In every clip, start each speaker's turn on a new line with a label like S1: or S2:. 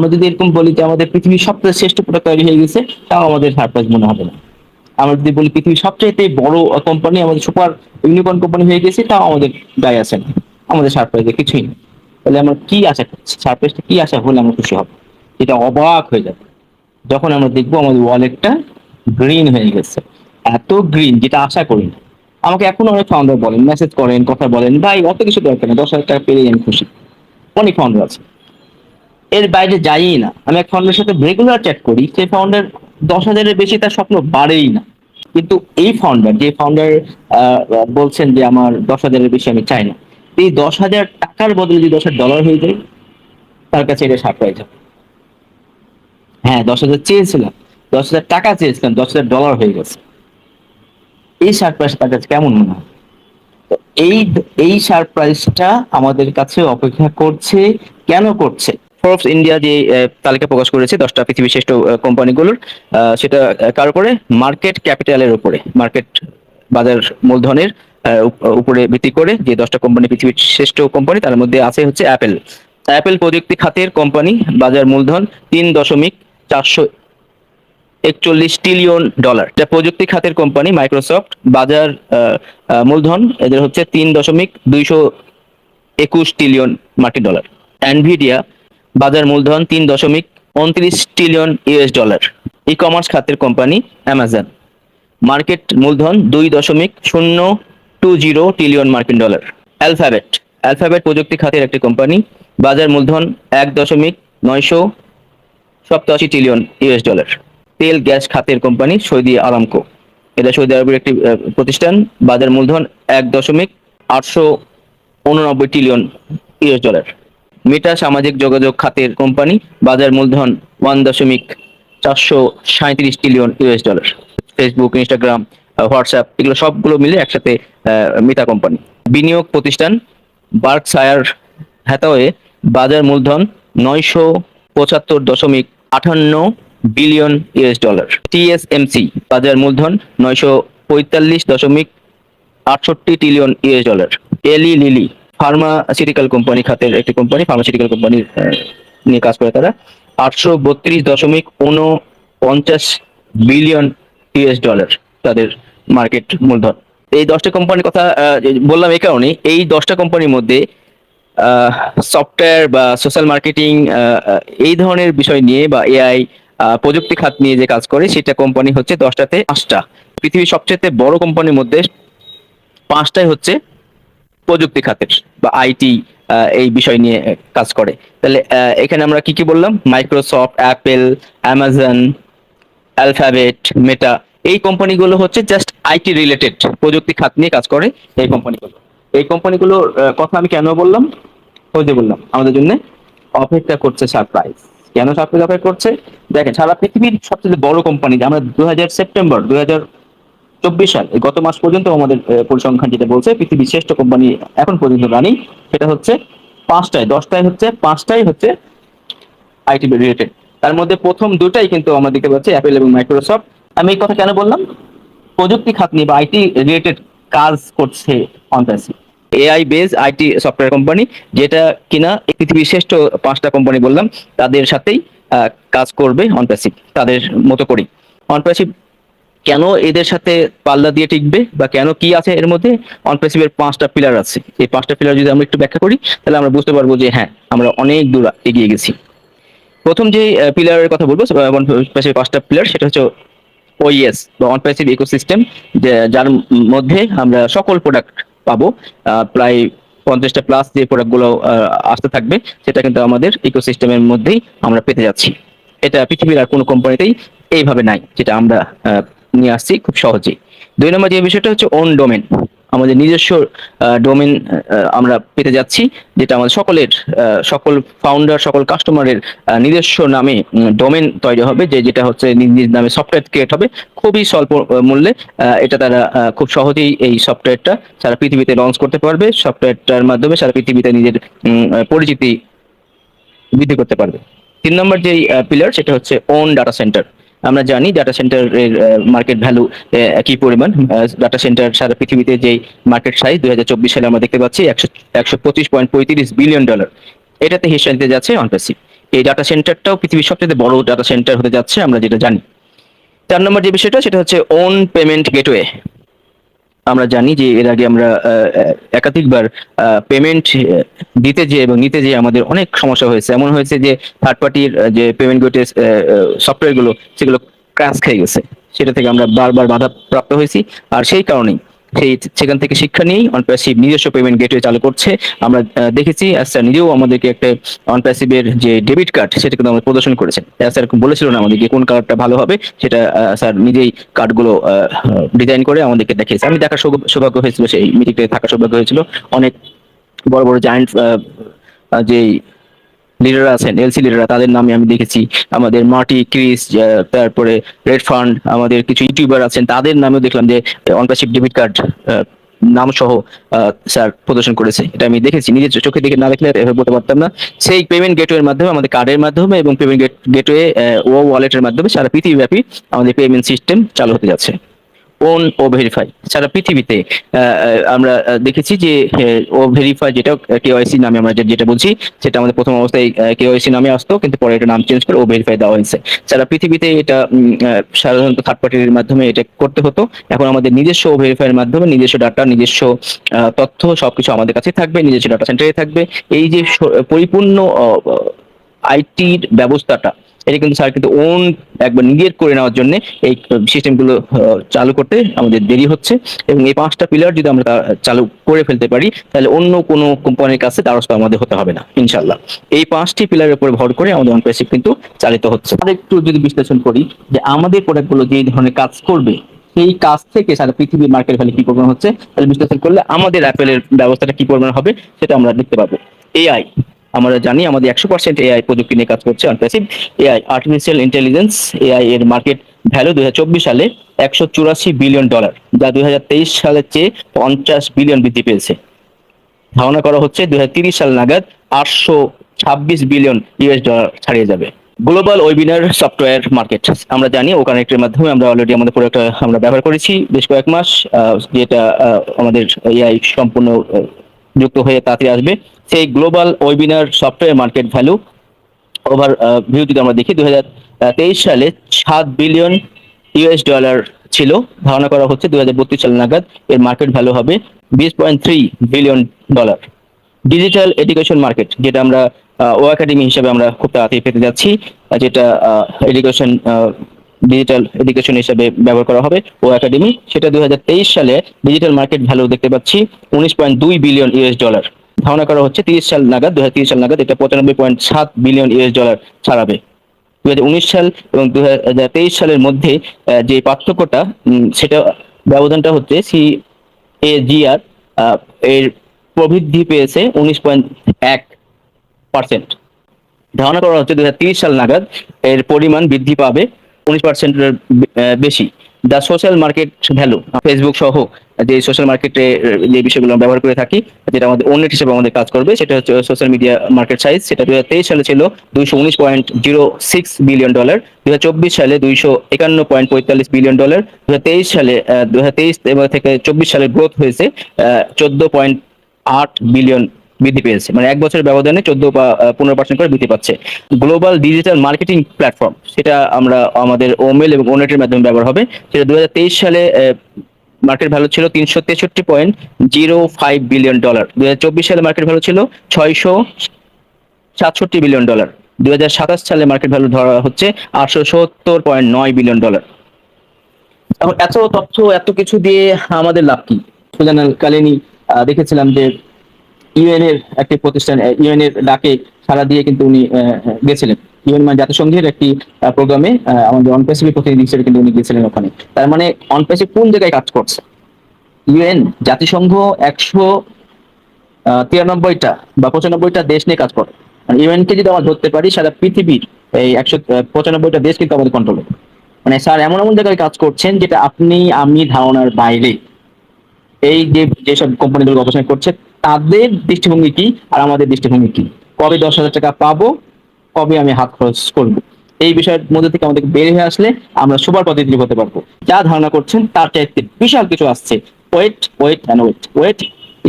S1: আমরা যদি এরকম বলি যে আমাদের পৃথিবীর সবচেয়ে শ্রেষ্ঠ প্রোডাক্ট তৈরি হয়ে গেছে, তাও আমাদের সারপ্রাইজ মনে হবে না। আমরা যদি বলি পৃথিবীর সবচাইতে বড় কোম্পানি আমাদের সুপার ইউনিকর্ন কোম্পানি হয়ে গেছে, তাও আমাদের গায়ে আসে না। আমাদের সারপ্রাইজে কিছুই নেই। তাহলে আমরা কি আশা করছি? সারপ্রাইজটা কি আশা হলে আমরা খুশি হব? এটা অবাক হয়ে যাবে। যখন আমরা দেখব আমাদের ওয়ালেটটা গ্রিন হয়ে গেছে। এত গ্রিন যেটা আশা করি না। আমাকে এখন অনেক ফাউন্ডার বলেন মেসেজ করেন, কথা বলেন, ভাই, অত কিছু দরকার না দশ হাজার টাকা পেলেই আমি খুশি। অনেক ফাউন্ডার আছে। এর বাইরে যাই না। আমি এক ফাউন্ডারের সাথে রেগুলার চ্যাট করি, সেই ফাউন্ডার দশ হাজারের বেশি তার স্বপ্ন বাড়েই না। কিন্তু এই ফাউন্ডার যে ফাউন্ডার বলছেন যে আমার দশ হাজারের বেশি আমি চাই না, এই দশ হাজার টাকার বদলে যদি দশ হাজার ডলার হয়ে যায়, তার কাছে এটা সারপ্রাইজ হবে। হ্যাঁ দশ হাজার চেয়েছিলাম, দশ হাজার টাকা চেয়েছিলাম, দশ হাজার ডলার হয়ে গেছে। এই সারপ্রাইজ তার কাছে কেমন মনে হয়? তো এই এই সারপ্রাইজটা আমাদের কাছে অপেক্ষা করছে, কেন করছে? ফোর্বস ইন্ডিয়া যে তালিকা প্রকাশ করেছে দশটা পৃথিবীর শ্রেষ্ঠ কোম্পানিগুলোর সেটা কার উপরে? মার্কেট ক্যাপিটালের উপরে। মার্কেট বাজার মূলধনের উপরে ভিত্তি করে যে দশটা কোম্পানি পৃথিবীর শ্রেষ্ঠ কোম্পানি, তার মধ্যে আছে হচ্ছে অ্যাপেল অ্যাপেল প্রযুক্তি খাতের কোম্পানি, বাজার মূলধন তিন দশমিক চারশো একচল্লিশ ট্রিলিয়ন ডলার এটা প্রযুক্তি খাতের কোম্পানি মাইক্রোসফট বাজার মূলধন, এদের হচ্ছে তিন দশমিক দুইশো একুশ ট্রিলিয়ন মার্কিন ডলার। অ্যানভিডিয়া বাজার মূলধন তিন দশমিক উনত্রিশ trillion US dollar E commerce খাতের কোম্পানি অ্যামাজন মার্কেট মূলধন দুই দশমিক শূন্য টু জিরো ট্রিলিয়ন মার্কিন ডলার অ্যালফাবেট অ্যালফাবেট প্রযুক্তি খাতের একটি কোম্পানি। বাজার মূলধন এক দশমিক নয়শো সপ্তাশি ট্রিলিয়ন ইউএস ডলার তেল, গ্যাস খাতের কোম্পানি সৌদি আরামকো। এটা সৌদি আরবের একটি প্রতিষ্ঠান। বাজার মূলধন এক দশমিক আটশো উননব্বই ট্রিলিয়ন ইউএস ডলার মেটা সামাজিক যোগাযোগ খাতের কোম্পানি, বাজার মূলধন ওয়ান দশমিক চারশো সাঁত্রিশ trillion US dollar. Facebook Instagram WhatsApp এগুলো সবগুলো মিলে একসাথে মেটা কোম্পানি। বিনিয়োগ প্রতিষ্ঠান বার্কশায়ার হ্যাথাওয়ে বাজার মূলধন নয়শো পঁচাত্তর দশমিক আটান্ন বিলিয়ন ইউএস ডলার। টিএসএমসি বাজার মূলধন নয়শো পঁয়তাল্লিশ দশমিক আটষট্টি trillion US dollar. Eli Lilly pharmaceutical company খাতের একটি কোম্পানি ফার্মাসিউটিক্যাল কোম্পানি নিয়ে কাজ করে তারা। আটশো বত্রিশ দশমিক উনপঞ্চাশ বিলিয়ন ইউএস ডলার তাদের মার্কেট মূলধন। এই দশটা কোম্পানির কথা বললাম এই কারণে এই দশটা কোম্পানির মধ্যে সফটওয়্যার বা সোশ্যাল মার্কেটিং এই ধরনের বিষয় নিয়ে বা এআই প্রযুক্তি খাত নিয়ে যে কাজ করে, সেটা কোম্পানি হচ্ছে দশটাতে পাঁচটা। পৃথিবীর সবচেয়ে বড় কোম্পানির মধ্যে পাঁচটাই হচ্ছে প্রযুক্তি খাতের বা আইটি এই বিষয় নিয়ে কাজ করে। তাহলে এখানে আমরা কি কি বললাম? Microsoft, Apple, Amazon, Alphabet, Meta, এই কোম্পানিগুলো হচ্ছে জাস্ট আইটি রিলেটেড প্রযুক্তি খাত নিয়ে কাজ করে এই কোম্পানিগুলো। এই কোম্পানিগুলোর কথা আমি কেন বললাম? যে বললাম, আমাদের জন্য অপেক্ষা করছে সারপ্রাইজ। কেন সারপ্রাইজ অপেক্ষা করছে? দেখেন, সারা পৃথিবীর সবচেয়ে বড় কোম্পানি আমরা দুই হাজার সেপ্টেম্বর দুই হাজার চব্বিশ সাল গত মাস পর্যন্ত আমাদের পরিসংখ্যান যেটা বলছে, পৃথিবীর শ্রেষ্ঠ কোম্পানি এখন পর্যন্ত রানিং, সেটা হচ্ছে পাঁচটায়, দশটায় হচ্ছে পাঁচটাই হচ্ছে আইটি রিলেটেড। তার মধ্যে প্রথম দুটাই কিন্তু আমরা দেখতে পাচ্ছি, অ্যাপেল এবং মাইক্রোসফট। আমি এই কথা কেন বললাম? প্রযুক্তি খাত নিয়ে বা আইটি রিলেটেড কাজ করছে OnPassive AI base IT software company, যেটা কিনা পৃথিবীর শ্রেষ্ঠ পাঁচটা কোম্পানি বললাম, তাদের সাথেই কাজ করবে অনপ্যাসিভ তাদের মতো করেই। অনপ্যাসিভ কেন এদের সাথে পাল্লা দিয়ে টিকবে বা কেন কি আছে এর মধ্যে? অনপ্যাসিভের পাঁচটা পিলার আছে। এই পাঁচটা পিলার যদি আমরা একটু ব্যাখ্যা করি, তাহলে আমরা বুঝতে পারব যে হ্যাঁ আমরা অনেক দূর এগিয়ে গেছি। প্রথম যে পিলারের কথা বলব পাঁচটা পিলার সেটা হচ্ছে ওইএস বা অনপ্যাসিভ ইকোসিস্টেম যার মধ্যে আমরা সকল প্রোডাক্ট পাবো। প্রায় পঞ্চাশটা প্লাস যে প্রোডাক্টগুলো আসতে থাকবে, সেটা কিন্তু আমাদের ইকোসিস্টেমের মধ্যেই আমরা পেতে যাচ্ছি। এটা পৃথিবীর আর কোনো কোম্পানিতেই এইভাবে নাই, যেটা আমরা নিয়ে আসছি খুব সহজেই। দুই নম্বর যে বিষয়টা হচ্ছে ওন ডোমেন আমাদের নিজস্ব ডোমেন আমরা পেতে যাচ্ছি, যেটা আমাদের সকলের সকল ফাউন্ডার সকল কাস্টমারের নিজস্ব নামে ডোমেন তৈরি হবে, যে, যেটা হচ্ছে নিজ নামে সফটওয়্যার ক্রিয়েট হবে। খুবই স্বল্প মূল্যে এটা তারা খুব সহজেই এই সফটওয়্যারটা সারা পৃথিবীতে লঞ্চ করতে পারবে। সফটওয়্যারটার মাধ্যমে সারা পৃথিবীতে নিজের পরিচিতি বৃদ্ধি করতে পারবে। তিন নম্বর যে পিলার সেটা হচ্ছে ওন ডাটা সেন্টার আমরা জানি ডাটা সেন্টারের মার্কেট ভ্যালু কি পরিমাণ। ডাটা সেন্টার সারা পৃথিবীতে যে মার্কেট সাইজ দুই হাজার চব্বিশ সালে আমরা দেখতে পাচ্ছি একশো একশো পঁচিশ পয়েন্ট পঁয়ত্রিশ বিলিয়ন ডলার এটাতে হিস্সা নিতে যাচ্ছে অনপ্যাসিভ এই ডাটা সেন্টারটাও পৃথিবীর সবচেয়ে বড় ডাটা সেন্টার হতে যাচ্ছে আমরা যেটা জানি। চার নম্বর যে বিষয়টা সেটা হচ্ছে ওন পেমেন্ট গেটওয়ে আমরা জানি যে এর আগে আমরা একাধিকবার পেমেন্ট দিতে যে এবং নিতে যে আমাদের অনেক সমস্যা হয়েছে। এমন হয়েছে যে থার্ড পার্টির যে পেমেন্ট গেটওয়ে সফটওয়্যারগুলো সেগুলো ক্র্যাশ খেয়ে গেছে। সেটা থেকে আমরা বারবার বাধা প্রাপ্ত হয়েছি। আর সেই কারণেই সেই সেখান থেকে শিক্ষা নিয়েই অনপ্যাসিভ নিজস্ব পেমেন্ট গেটওয়ে চালু করছে। আমরা দেখেছি স্যার নিজেও আমাদেরকে একটা অনপ্যাসিভের যে ডেবিট কার্ড সেটা কিন্তু আমাদের প্রদর্শন করেছেন। স্যার বলেছিল না আমাদেরকে কোন কার্ডটা ভালো হবে, সেটা স্যার নিজেই কার্ডগুলো ডিজাইন করে আমাদেরকে দেখিয়েছে। আমি দেখার সৌভাগ্য- হয়েছিল সেই মিটিংটায় থাকার সৌভাগ্য হয়েছিল। অনেক বড় বড় জায়েন্ট যে লিডাররা আছেন এলসি লিডাররা তাদের নামে আমি দেখেছি। আমাদের মার্টি ক্রিস তারপরে রেড ফান্ড, আমাদের কিছু ইউটিউবার আছেন, তাদের নামেও দেখলাম যে অনপ্যাসিভ ডেবিট কার্ড নাম সহ স্যার প্রদর্শন করেছে। এটা আমি দেখেছি, নিজের চোখে দেখে না দেখলে বলতে পারতাম না। সেই পেমেন্ট গেটওয়ের মাধ্যমে, আমাদের কার্ডের মাধ্যমে এবং পেমেন্ট গেটওয়ে ও ওয়ালেটের মাধ্যমে সারা পৃথিবীব্যাপী আমাদের পেমেন্ট সিস্টেম চালু হতে যাচ্ছে। ওন ও ভেরিফাই সারা পৃথিবীতে আমরা দেখেছি যে ও ভেরিফাই যেটা কেওয়াইসি নামে আমরা যেটা বলছি, সেটা আমাদের প্রথম অবস্থায় কেওয়াইসি নামে আসতো, কিন্তু পরে এটা নাম চেঞ্জ করে ও ভেরিফাই দেওয়া হয়েছে। সারা পৃথিবীতে এটা সাধারণত থার্ড পার্টির মাধ্যমে এটা করতে হতো। এখন আমাদের নিজস্ব ও ভেরিফাইয়ের মাধ্যমে নিজস্ব ডাটা নিজস্ব তথ্য সবকিছু আমাদের কাছে থাকবে, নিজস্ব ডাটা সেন্টারে থাকবে। এই যে পরিপূর্ণ আইটির ব্যবস্থাটা এটা কিন্তু স্যার কিন্তু ওন একবার নিজের করে নেওয়ার জন্য এই সিস্টেমগুলো চালু করতে আমাদের দেরি হচ্ছে। এবং এই পাঁচটা পিলার যদি আমরা চালু করে ফেলতে পারি, তাহলে অন্য কোনো কোম্পানির কাছে দ্বারস্থ আমাদের হতে হবে না ইনশাল্লাহ এই পাঁচটি পিলারের উপর ভর করে আমাদের অনপ্রেসিভ কিন্তু চালিত হচ্ছে। আর একটু যদি বিশ্লেষণ করি, যে আমাদের প্রোডাক্টগুলো যে ধরনের কাজ করবে, সেই কাজ থেকে সারা পৃথিবীর মার্কেট ভ্যালু কি পরিমাণ হচ্ছে, তাহলে বিশ্লেষণ করলে আমাদের অ্যাপেলের ব্যবস্থাটা কি পরিমাণ হবে, সেটা আমরা দেখতে পাবো। এআই আমরা জানি আমাদের একশো পার্সেন্ট এআই প্রযুক্তি নিয়ে কাজ করছে OnPassive AI artificial intelligence AI এর মার্কেট ভ্যালু দু হাজার চব্বিশ সালে একশো চুরাশি বিলিয়ন ডলার যা দুই সালের চেয়ে পঞ্চাশ বিলিয়ন বৃদ্ধি পেয়েছে। ধারণা করা হচ্ছে দুই সাল নাগাদ আটশো ছাব্বিশ বিলিয়ন ইউএস ডলার ছাড়িয়ে যাবে। গ্লোবাল ওয়েবিনার সফটওয়্যার মার্কেট আমরা জানি ও কানেক্টের মাধ্যমে আমরা অলরেডি আমাদের প্রোডাক্টটা আমরা ব্যবহার করেছি বেশ কয়েক মাস যেটা আমাদের এআই সম্পূর্ণ যুক্ত হয়ে তাড়াতাড়ি আসবে। সেই global webinar software market value overview যদি আমরা দেখি। দু হাজার তেইশ সালে সাত বিলিয়ন ইউএস ডলার ছিল। ধারণা করা হচ্ছে দুই সাল নাগাদ এর মার্কেট ভ্যালু হবে বিশ point three billion dollar. Digital education market, যেটা আমরা ও একাডেমি হিসেবে আমরা খুব তাড়াতাড়ি পেতে যাচ্ছি যেটা এডুকেশন ডিজিটাল এডুকেশন হিসেবে ব্যবহার করা হবে ও একাডেমি, সেটা দুই হাজার তেইশ সালে ডিজিটাল মার্কেট ভ্যালু দেখতে পাচ্ছি উনিশ পয়েন্ট দুই বিলিয়ন ইউএস ডলার। ধারণা করা হচ্ছে তিরিশ সাল নাগাদ দুই সাল নাগাদ এটা পঁচানব্বই পয়েন্ট সাত বিলিয়ন ইউএস ডলার ছাড়াবে। দু হাজার উনিশ সাল এবং দু হাজার তেইশ সালের মধ্যে যে পার্থক্যটা সেটা ব্যবধানটা হচ্ছে সি এ জি আর এর প্রবৃদ্ধি পেয়েছে উনিশ পয়েন্ট এক পার্সেন্ট ধারণা করা হচ্ছে দুই সাল নাগাদ এর পরিমাণ বৃদ্ধি পাবে উনিশ পার্সেন্টের বেশি। The social market value Facebook সহ যে সোশ্যাল মার্কেটে যে বিষয়গুলো আমরা ব্যবহার করে থাকি, যেটা আমাদের অন্যের হিসেবে আমাদের কাজ করবে, সেটা হচ্ছে সোশ্যাল মিডিয়া মার্কেট সাইজ সেটা দুই হাজার তেইশ সালে ছিল দুইশো উনিশ point zero six billion dollar চব্বিশ সালে দুইশো একান্ন পয়েন্ট পঁয়তাল্লিশ বিলিয়ন ডলার তেইশ সালে দুই তেইশ থেকে চব্বিশ সালে গ্রোথ হয়েছে চোদ্দ পয়েন্ট আট বিলিয়ন বৃদ্ধি পেয়েছে। মানে এক বছরের ব্যবধানে চোদ্দ পনেরো পার্সেন্ট করে বৃদ্ধি পাচ্ছে। গ্লোবাল ডিজিটাল মার্কেটিং প্ল্যাটফর্ম সেটা আমরা, আমাদের ওমেল এবং ওনেটের মাধ্যমে ব্যবহার হবে। সেটা দু সালে মার্কেট ভ্যালু ছিল তিনশো তেষট্টি point zero five billion dollar দু হাজার চব্বিশ সালে মার্কেট ভ্যালু ছিল ছয়শো সাতষট্টি বিলিয়ন ডলার দুই হাজার সাতাশ সালে মার্কেট ভ্যালু ধরা হচ্ছে আটশো সত্তর পয়েন্ট নয় বিলিয়ন ডলার এখন এত তথ্য, এত কিছু দিয়ে আমাদের লাভ কি? সুজানাল কালিনী দেখেছিলাম যে ইউএন এর একটি প্রতিষ্ঠান ইউএন এর ডাকে সারা দিয়ে কিন্তু উনি গেছিলেন। ইউএন মানে জাতিসংঘের একটি প্রোগ্রামে আমাদের অনপ্যাসিফিক প্রতিনিধি হিসেবে কিন্তু উনি গেছিলেন ওখানে। তার মানে অনপ্যাসিফ কোন জায়গায় কাজ করছে? ইউএন জাতিসংঘ একশো তিরানব্বইটা বা পঁচানব্বইটা দেশ নিয়ে কাজ করে। ইউএন কে যদি আমরা ধরতে পারি, সারা পৃথিবীর এই একশো পঁচানব্বইটা দেশ কিন্তু আমাদের কন্ট্রোলে মানে স্যার, এমন এমন জায়গায় কাজ করছেন যেটা আপনি, আমি ধারণার বাইরে। এই যে, যেসব কোম্পানিগুলো গবেষণা করছে, তাদের দৃষ্টিভঙ্গি কি আর আমাদের দৃষ্টিভঙ্গি কি? কবে দশ হাজার টাকা পাবো, কবে আমি হাত খরচ করব? এই বিষয়ের মধ্যে থেকে আমাদেরকে বের হয়ে আসলে আমরা সুপার পদ্ধতি হতে পারব। যা ধারণা করছেন, তার চাইতে বিশাল কিছু আসছে। Wait wait and wait wait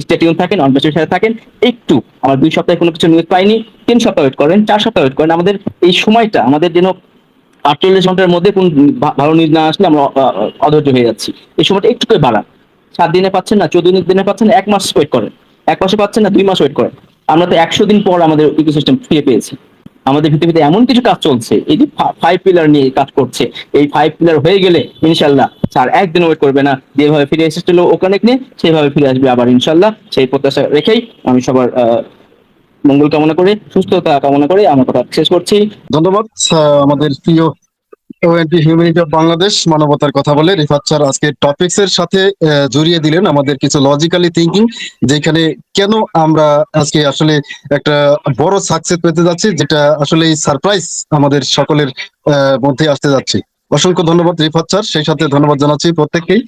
S1: stay tuned থাকেন অনবেসের সাথে থাকেন। একটু, আমার দুই সপ্তাহে কোনো কিছু নিউজ পাইনি, তিন সপ্তাহ ওয়েট করেন, চার সপ্তাহ ওয়েট করেন। আমাদের এই সময়টা, আমাদের যেন আটচল্লিশ ঘণ্টার মধ্যে কোন ভালো নিউজ না আসলে আমরা অধৈর্য হয়ে যাচ্ছি। এই সময়টা একটু করে বাড়ান। সাত দিনে পাচ্ছেন না, চোদ্দ দিনে পাচ্ছেন এক মাস ওয়েট করেন। এক মাসে পাচ্ছেন না, দুই মাস ওয়েট করেন। আমরা তো একশো দিন পর আমাদের ইকোসিস্টেম ফিরে পেয়েছি। আমাদের পৃথিবীতে এমন কিছু কাজ চলছে, এই যে ফাইভ পিলার নিয়ে কাজ করছে, এই ফাইভ পিলার হয়ে গেলে ইনশাল্লাহ স্যার একদিন ওয়েট করবে না। যেভাবে ফিরে এসেছিল ওখানে নিয়ে, সেভাবে ফিরে আসবে আবার ইনশাল্লাহ। সেই প্রত্যাশা রেখেই আমি সবার মঙ্গল কামনা করে, সুস্থতা কামনা করে আমার কথা শেষ করছি।
S2: ধন্যবাদ আমাদের প্রিয় ওএনপি হিউম্যানিটি অফ বাংলাদেশ মানবতার কথা বলে রিফাত স্যার আজকে টপিকস এর সাথে জড়িয়ে দিলেন আমাদের কিছু লজিক্যালি থিঙ্কিং যেখানে কেন আমরা আজকে আসলে একটা বড় সাকসেস পেতে যাচ্ছি, যেটা আসলে সারপ্রাইজ আমাদের সকলের মধ্যে আসতে যাচ্ছে। অসংখ্য ধন্যবাদ রিফাত স্যার, সেই সাথে ধন্যবাদ জানাচ্ছি প্রত্যেককেই।